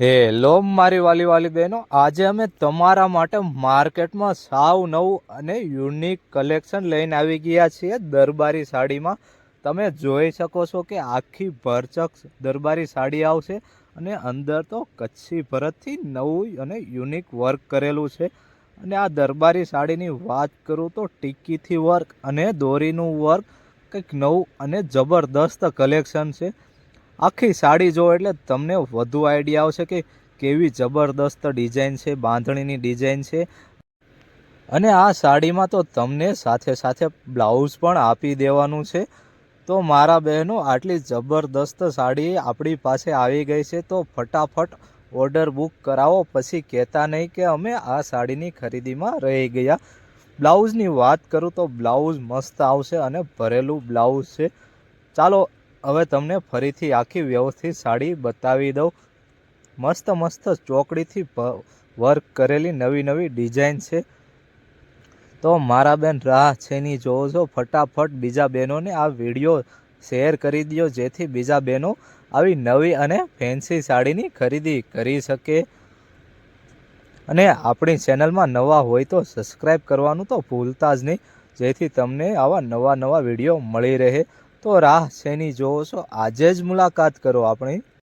Hello મારી વાલી વાલી બહેનો, આજે અમે તમારા માટે માર્કેટમાં સાવ નવું અને યુનિક કલેક્શન લઈને આવી ગયા છીએ દરબારી સાડીમાં. તમે જોઈ શકો છો કે આખી ભરચક દરબારી સાડી આવશે અને અંદર તો કચ્છી ભરતથી નવું અને યુનિક વર્ક કરેલું છે. અને આ દરબારી સાડીની વાત કરું તો ટીકીથી વર્ક અને દોરીનું વર્ક કંઈક નવું અને જબરદસ્ત કલેક્શન છે. આખી સાડી જો એટલે તમને વધુ આઈડિયા આવશે કે કેવી જબરદસ્ત ડિઝાઇન છે, બાંધણીની ડિઝાઇન છે. અને આ સાડીમાં તો તમને સાથે સાથે બ્લાઉઝ પણ આપી દેવાનું છે. તો મારા બહેનો, આટલી જબરદસ્ત સાડી આપણી પાસે આવી ગઈ છે, તો ફટાફટ ઓર્ડર બુક કરાવો. પછી કહેતા નહીં કે અમે આ સાડીની ખરીદીમાં રહી ગયા. બ્લાઉઝની વાત કરું તો બ્લાઉઝ મસ્ત આવશે અને ભરેલું બ્લાઉઝ છે. ચાલો હવે તમને ફરીથી આખી વ્યવસ્થિત સાડી બતાવી દઉં. મસ્ત મસ્ત ચોકડીથી વર્ક કરેલી નવી નવી ડિઝાઇન છે. તો મારા બેન રાહ છે ની જોવો છો ફટાફટ બીજા બહેનોને આ વીડિયો શેર કરી દો જેથી બીજા બહેનો આવી નવી અને ફેન્સી સાડીની ખરીદી કરી શકે. અને આપણી ચેનલમાં નવા હોય તો સબસ્ક્રાઈબ કરવાનું તો ભૂલતા જ નહીં. જેથી તમને આવા નવા નવા વીડિયો મળી રહે. તો રાહ શેની જોવો છો? આજે જ મુલાકાત કરો આપણી.